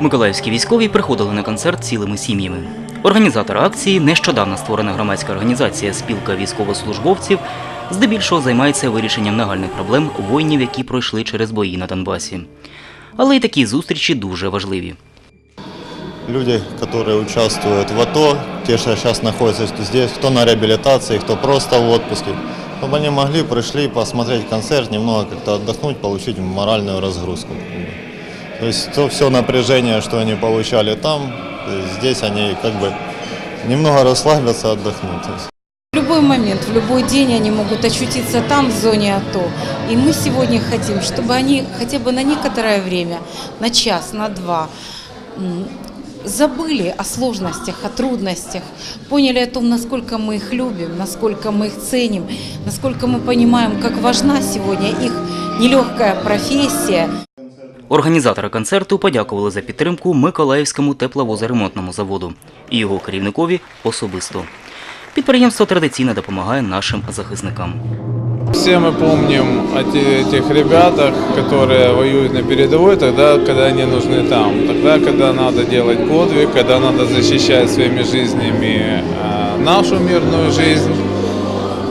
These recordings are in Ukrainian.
Миколаївські військові приходили на концерт цілими сім'ями. Організатор акції нещодавно створена громадська організація Спілка військовослужбовців здебільшого займається вирішенням нагальних проблем воїнів, які пройшли через бої на Донбасі. Але й такі зустрічі дуже важливі. Люди, которые участвуют в АТО, те, что сейчас находятся здесь, кто на реабилитации, кто просто в отпуске, чтобы они могли, пришли посмотреть концерт, немного как-то отдохнуть, получить моральную разгрузку. То есть то все напряжение, что они получали там, здесь они как бы немного расслабятся, отдохнут. В любой момент, в любой день они могут очутиться там, в зоне АТО. И мы сегодня хотим, чтобы они хотя бы на некоторое время, на час, на два, забыли о сложностях, о трудностях, поняли о том, насколько мы их любим, насколько мы их ценим, насколько мы понимаем, как важна сегодня их нелегкая профессия. Організатори концерту подякували за підтримку Миколаївському тепловозоремонтному заводу і його керівникові особисто. Підприємство традиційно допомагає нашим захисникам. Все мы помним о те- тех ребятах, которые воюют на передовой, тогда, когда они нужны там. Тогда, когда надо делать подвиг, когда надо защищать своими жизнями э, нашу мирную жизнь.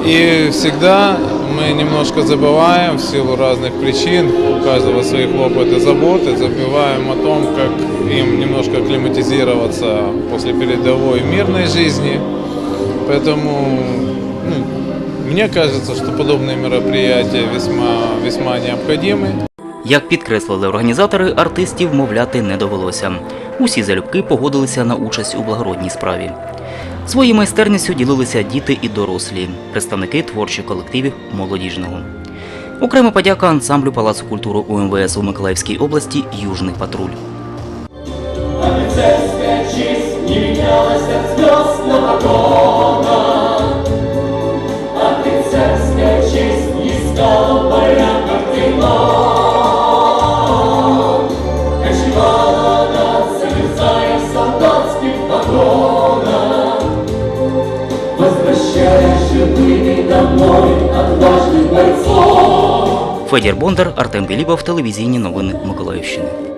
И всегда мы немножко забываем в силу разных причин, у каждого свои хлопоты, заботы, забываем о том, как им немножко акклиматизироваться после передовой мирной жизни. Поэтому ну, мне кажется, что подобные мероприятия весьма, весьма необходимы. Як підкреслили організатори, артистів мовляти не довелося. Усі залюбки погодилися на участь у благородній справі. Своєю майстерністю ділилися діти і дорослі, представники творчих колективів молодіжного. Окрема подяка ансамблю Палацу культури УМВС у Миколаївській області Южний патруль. Офицерская честь не менялась от звезд. Федір Бондар, Артем Білібов, телевізійні новини Миколаївщини.